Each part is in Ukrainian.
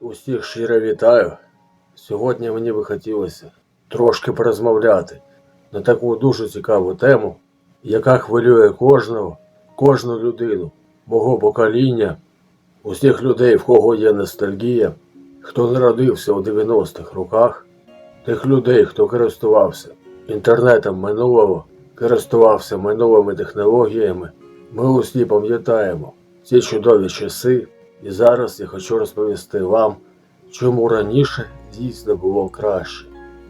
Усіх щиро вітаю. Сьогодні мені би хотілося трошки порозмовляти на таку дуже цікаву тему, яка хвилює кожного, кожну людину, мого покоління, усіх людей, в кого є ностальгія, хто народився у 90-х роках, тих людей, хто користувався інтернетом минулого, користувався минулими технологіями. Ми усі пам'ятаємо ці чудові часи, і зараз я хочу розповісти вам, чому раніше дійсно було краще.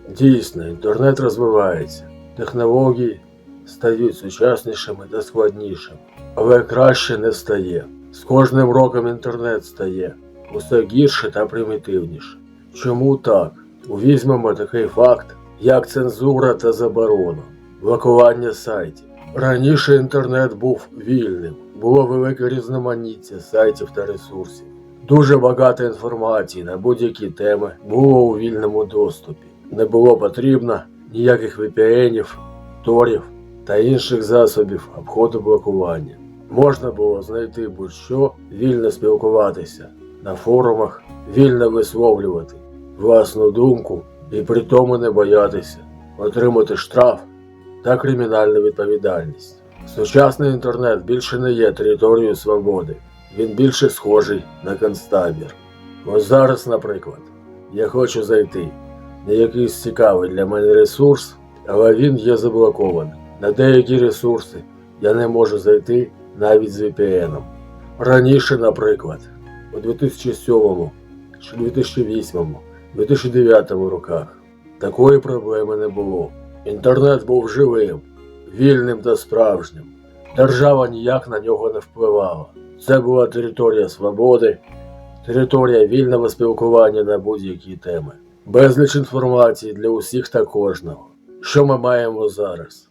Дійсно, інтернет розвивається, технології стають сучаснішими та складнішими, але краще не стає. З кожним роком інтернет стає усе гірше та примітивніше. Чому так? Візьмемо такий факт, як цензура та заборона, блокування сайтів. Раніше інтернет був вільним, було велике різноманіття сайтів та ресурсів. Дуже багато інформації на будь-які теми було у вільному доступі. Не було потрібно ніяких VPN-ів, торів та інших засобів обходу блокування. Можна було знайти будь-що, вільно спілкуватися на форумах, вільно висловлювати власну думку і при тому не боятися отримати штраф та кримінальну відповідальність. Сучасний інтернет більше не є територією свободи, він більше схожий на концтабір. Ось зараз, наприклад, я хочу зайти на якийсь цікавий для мене ресурс, але він є заблокований. На деякі ресурси я не можу зайти навіть з VPN. Раніше, наприклад, у 2007 чи 2008, 2009 роках такої проблеми не було. Інтернет був живим, вільним та справжнім. Держава ніяк на нього не впливала. Це була територія свободи, територія вільного спілкування на будь-які теми. Безліч інформації для усіх та кожного. Що ми маємо зараз?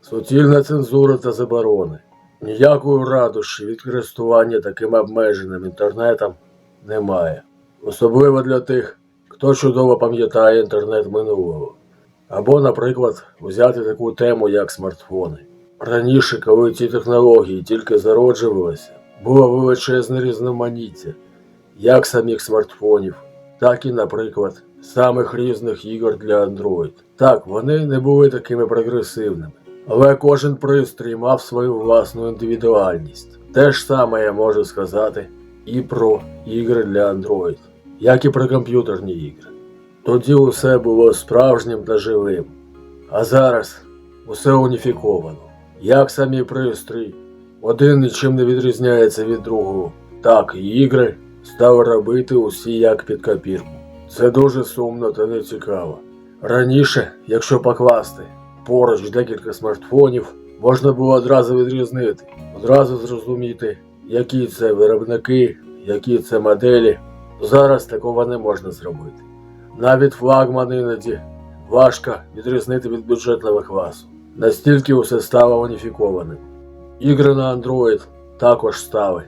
Суцільна цензура та заборони. Ніякої радощі від користування таким обмеженим інтернетом немає. Особливо для тих, хто чудово пам'ятає інтернет минулого. Або, наприклад, взяти таку тему, як смартфони. Раніше, коли ці технології тільки зароджувалися, було величезне різноманіття як самих смартфонів, так і, наприклад, самих різних ігор для Android. Так, вони не були такими прогресивними, але кожен пристрій мав свою власну індивідуальність. Те ж саме я можу сказати і про ігри для Android, як і про комп'ютерні ігри. Тоді усе було справжнім та живим, а зараз усе уніфіковано. Як самі пристрій, один нічим не відрізняється від другого, так і ігри стали робити усі як під копірку. Це дуже сумно та нецікаво. Раніше, якщо покласти поруч декілька смартфонів, можна було одразу відрізнити, одразу зрозуміти, які це виробники, які це моделі. Зараз такого не можна зробити. Навіть флагман іноді важко відрізнити від бюджетного класу. Настільки усе стало уніфікованим. Ігри на Android також стали.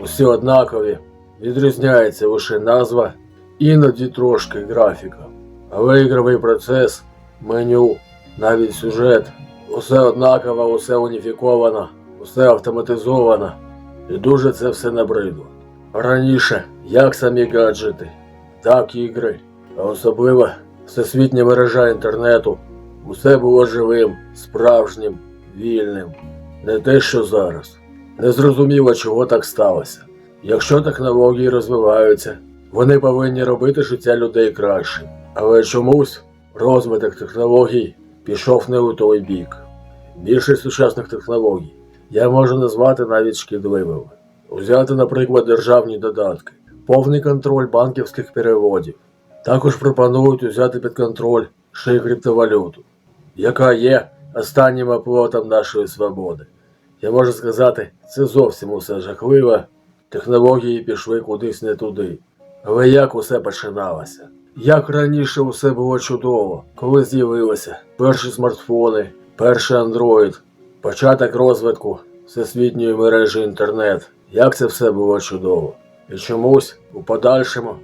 Усі однакові, відрізняється лише назва, іноді трошки графіка. Але ігровий процес, меню, навіть сюжет, усе однаково, усе уніфіковано, усе автоматизовано. І дуже це все набридло. Раніше як самі гаджети, так і ігри, а особливо всесвітня мережа інтернету. Усе було живим, справжнім, вільним. Не те, що зараз. Незрозуміло, чого так сталося. Якщо технології розвиваються, вони повинні робити життя людей кращим. Але чомусь розвиток технологій пішов не у той бік. Більшість сучасних технологій я можу назвати навіть шкідливими. Взяти, наприклад, державні додатки, повний контроль банківських переводів. Також пропонують взяти під контроль ще й криптовалюту, яка є останнім оплотом нашої свободи. Я можу сказати, це зовсім усе жахливо. Технології пішли кудись не туди. Але як усе починалося? Як раніше усе було чудово, коли з'явилися перші смартфони, перший Android, початок розвитку всесвітньої мережі інтернет. Як це все було чудово. І чомусь у подальшому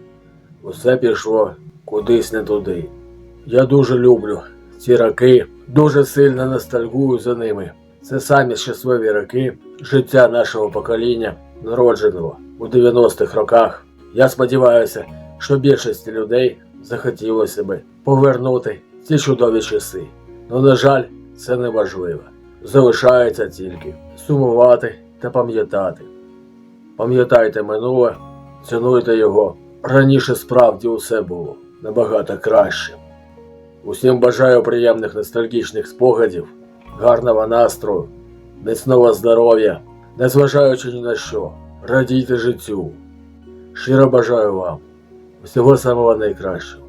усе пішло кудись не туди. Я дуже люблю ці роки, дуже сильно ностальгую за ними. Це самі щасливі роки життя нашого покоління, народженого у 90-х роках. Я сподіваюся, що більшості людей захотілося би повернути ці чудові часи. Ну, на жаль, це неможливо. Залишається тільки сумувати та пам'ятати. Пам'ятайте минуле, цінуйте його. Раніше справді усе було набагато краще. Усім бажаю приємних ностальгічних спогадів, гарного настрою, міцного здоров'я, незважаючи ні на що, радійте життю. Щиро бажаю вам усього самого найкращого.